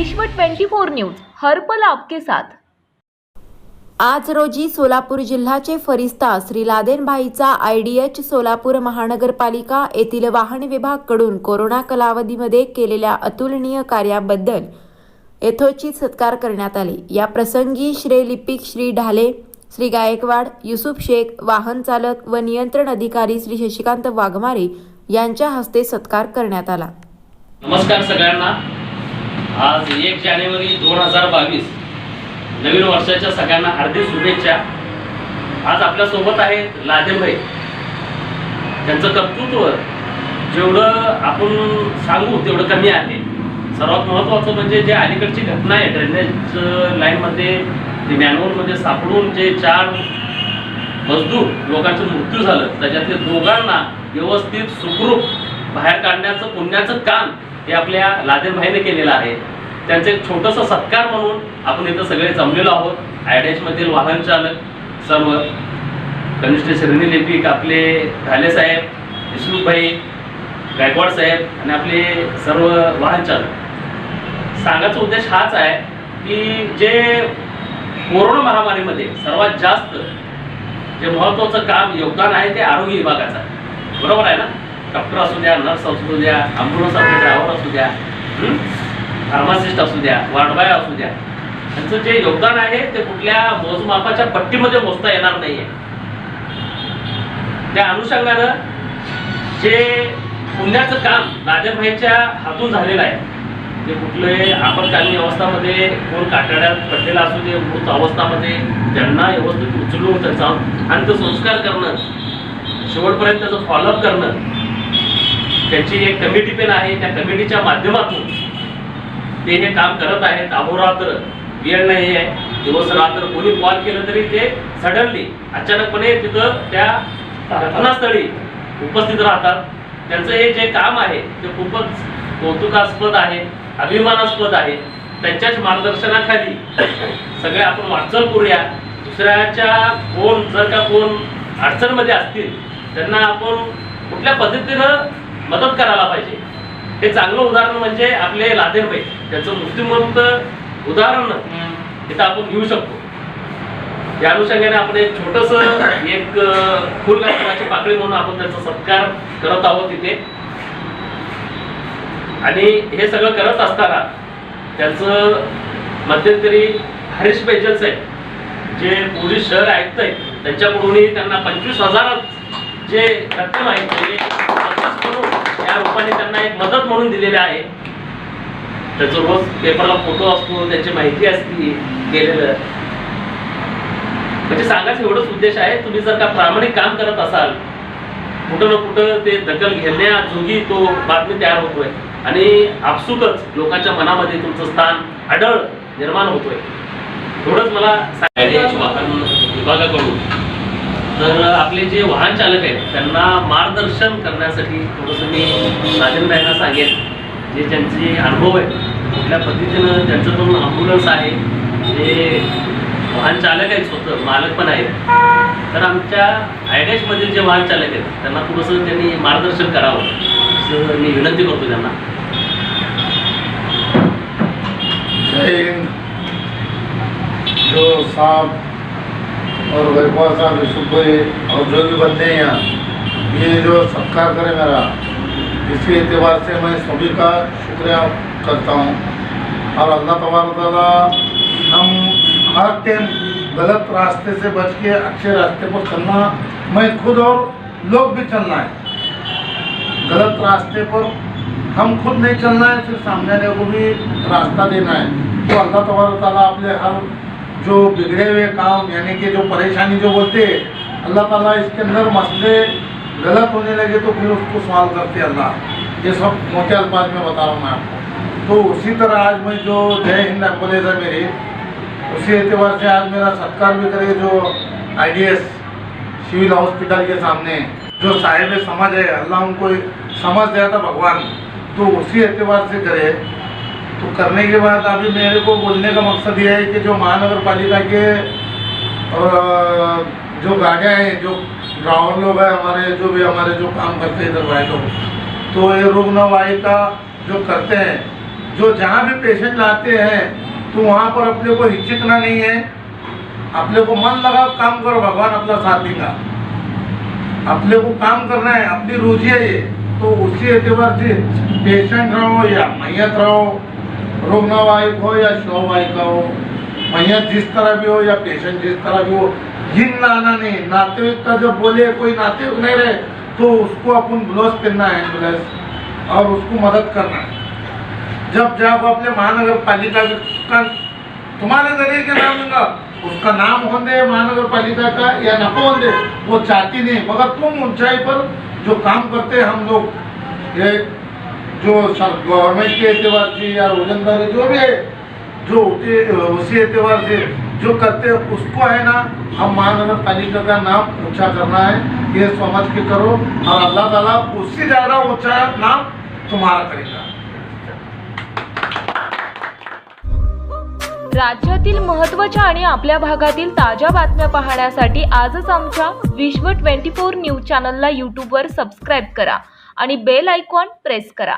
विश्व 24 न्यूज हर्पल आपके साथ. आज रोजी सोलापूर जिल्ह्याचे फरिस्ता श्री लादेनभाईचा आयडीएच सोलापूर महानगरपालिका येथील वाहन विभागकडून कोरोना कालावधीमध्ये केलेल्या अतुलनीय कार्याबद्दल यथोचित सत्कार करण्यात आले. या प्रसंगी श्री लिपिक श्री ढाले श्री गायकवाड युसुफ शेख वाहन चालक व नियंत्रण अधिकारी श्री शशिकांत वाघमारे यांच्या हस्ते सत्कार करण्यात आला. नमस्कार सगळ्यांना. आज एक जानेवारी दोन हजार बावीस नवीन वर्षाच्या सगळ्यांना हार्दिक शुभेच्छा. आज आपल्यासोबत आहेत लादेभाई त्यांचं कर्तृत्व जेवढं आपण सांगू तेवढं कमी आहे. सर्वात महत्त्वाचं म्हणजे जे अलीकडची घटना आहे ड्रेनेज लाईनमध्ये ते मॅन्युअलमध्ये सापडून जे चार मजदूर लोकांचा मृत्यू झालं त्याच्यातले दोघांना व्यवस्थित सुखरूप बाहेर काढण्याचं पुण्याचं काम हे आपल्या लादेनभाईने केलेलं आहे. त्यांचं एक छोटासा सत्कार म्हणून आपण इथं सगळे जमलेलो आहोत. आयडेच मधील वाहन चालक सर्व कनिष्ठ श्रेणी लिपिक आपले ढाले साहेब देशमुखभाई गायकवाड साहेब आणि आपले सर्व वाहन चालक. सांगायचा उद्देश हाच आहे की जे कोरोना महामारीमध्ये सर्वात जास्त जे महत्वाचं काम योगदान आहे ते आरोग्य विभागाचं बरोबर आहे ना? डॉक्टर असू द्या नर्स असू द्या ॲम्ब्युलन्स असू ड्रायव्हर असू द्या फार्मासिस्ट असू द्या वार्डबाय असू द्या. त्यांचं जे योगदान आहे ते कुठल्या मोजमापाच्या पट्टीमध्ये मोजता येणार नाहीये. त्या अनुषंगानं जे पुण्याचं काम नादेभाईच्या हातून झालेलं आहे ते कुठले आपत्कालीन अवस्थामध्ये कोण काटाड्यात पडलेला असू दे मृत अवस्थामध्ये त्यांना व्यवस्थित उचलून त्यांचा अंत्यसंस्कार करणं शेवटपर्यंत त्याचं फॉलोअप करणं त्यांची एक कमिटी पण आहे त्या कमिटीच्या माध्यमातून ते हे काम करत आहेत. अहोरात्र वेळ नाही आहे. दिवस रात्र कोणी कॉल केलं तरी ते सडनली अचानकपणे तिथं त्या घटनास्थळी उपस्थित राहतात. त्यांचं हे जे काम आहे ते खूपच कौतुकास्पद आहे अभिमानास्पद आहे. त्यांच्याच मार्गदर्शनाखाली सगळे आपण वाटचाल करूया. दुसऱ्याच्या कोण जर का कोण अडचणमध्ये असतील त्यांना आपण कुठल्या पद्धतीनं मदत करायला पाहिजे. हे चांगलं उदाहरण म्हणजे आपले लादेरबाई त्याचं मृत्यूमंत उदाहरण इथं आपण घेऊ शकतो. या अनुषंगाने आपण एक छोटस एक फुल कार्यक्रमाची पाकळी म्हणून आपण त्याचा सत्कार करत आहोत इथे आणि हे सगळं करत असताना त्यांचं मध्यंतरी हरीश पेजल साहेब जे पोलीस शहर आयुक्त आहेत त्यांच्याकडूनही त्यांना पंचवीस हजारच जे रक्कम आहे ते म्हणून या रूपाने त्यांना एक मदत म्हणून दिलेली आहे. त्याचं रोज पेपरला फोटो असतो त्याची माहिती असते गेलेलं. म्हणजे सांगायचं एवढंच उद्देश आहे तुम्ही जर का प्रामाणिक काम करत असाल कुठं ना कुठं ते दखल घेण्याजोगी तो बातमी तयार होतोय. आणि आपसुकच लोकांच्या मनामध्ये तुमचं स्थान अडळ निर्माण होतोय. एवढंच मला विभागाकडून. तर आपले जे वाहन चालक आहेत त्यांना मार्गदर्शन करण्यासाठी थोडंसं मी राजेंद्र सांगेन. जे ज्यांचे अनुभव आहेत कुठल्या पद्धतीनं ज्यांच्याकडून ॲम्ब्युलन्स आहे जे वाहन चालक आहेत स्वतः मालक पण आहेत. तर आमच्या आयडेशमधील जे वाहन चालक आहेत त्यांना थोडंसं त्यांनी मार्गदर्शन करावं. असं मी विनंती करतो त्यांना. जो साहब और गायकवाड़ साहब यूसुफ भाई और जो भी बंदे हैं यहाँ, ये जो सत्कार करें मेरा इसी एतबार से मैं सभी का शुक्रिया करता हूँ। और अल्लाह तबारक हम हर टाइम गलत रास्ते से बच के अच्छे रास्ते पर चलना, मैं खुद और लोग भी चलना है। गलत रास्ते पर हम खुद नहीं चलना है, फिर सामने वाले को भी रास्ता देना है। तो अल्लाह तबारक अपने हर जो बिगड़े हुए काम, यानी कि जो परेशानी जो बोलते अल्लाह ताला इसके अंदर मसले गलत होने लगे तो फिर उसको सवाल करते अल्लाह। ये सब मोटे अल्फाज में बता रहा हूँ मैं आपको। तो उसी तरह आज मैं जो जय हिंद एंबुलेंस है मेरी, उसी एतबार से आज मेरा सत्कार भी करे जो आई सिविल हॉस्पिटल के सामने, जो साहिब समझ है, अल्लाह उनको समझ दिया था भगवान तो उसी एतबार से करे तो करने के बाद अभी मेरे को बोलने का मकसद यह है कि जो महानगर पालिका के अ, जो गाड़ियाँ हैं जो ड्राइवर लोग हैं हमारे जो भी हमारे जो काम करते हैं इधर भाई लोग तो ये रुग्णवाहिका जो करते हैं जो जहाँ भी पेशेंट लाते हैं तो वहाँ पर अपने को हिचकना नहीं है। अपने को मन लगा काम करो भगवान अपना साथ देगा। अपने को काम करना है अपनी रुचि है ये तो उसी एतबार से पेशेंट रहो या मैयत रहो रुग्णवाहिक हो, हो या शववाहिका हो मैया जिस तरह भी हो या पेशेंट जिस तरह भी हो जिन लाना नहीं नातेवाईक का जब बोले कोई नातेवाईक नहीं रहे तो उसको अपन ग्लोव पहनना है एम्बुलेंस और उसको मदद करना है। जब जब अपने महानगर पालिका का तुम्हारे जरिए के नाम दूंगा उसका नाम होंदे महानगर पालिका का या न दे वो चाहती नहीं। मगर तुम ऊंचाई पर जो काम करते हैं हम लोग ये जो गवर्नमेंट के एतवार से या रोजंदारी जो भी है जो उसी उसी एतबार से जो करते हैं उसको है ना हम महानगर पालिका का नाम ऊंचा करना है ये समझ के करो और अल्लाह ताला उससे ज़्यादा ऊंचा नाम तुम्हारा करेगा। राज्यातील महत्त्वाच्या आणि आपल्या भागातील ताज्या बातम्या पाहण्यासाठी आजच आमच्या विश्व 24 न्यूज चॅनलला यूट्यूबवर सबस्क्राईब करा आणि बेल आयकॉन प्रेस करा.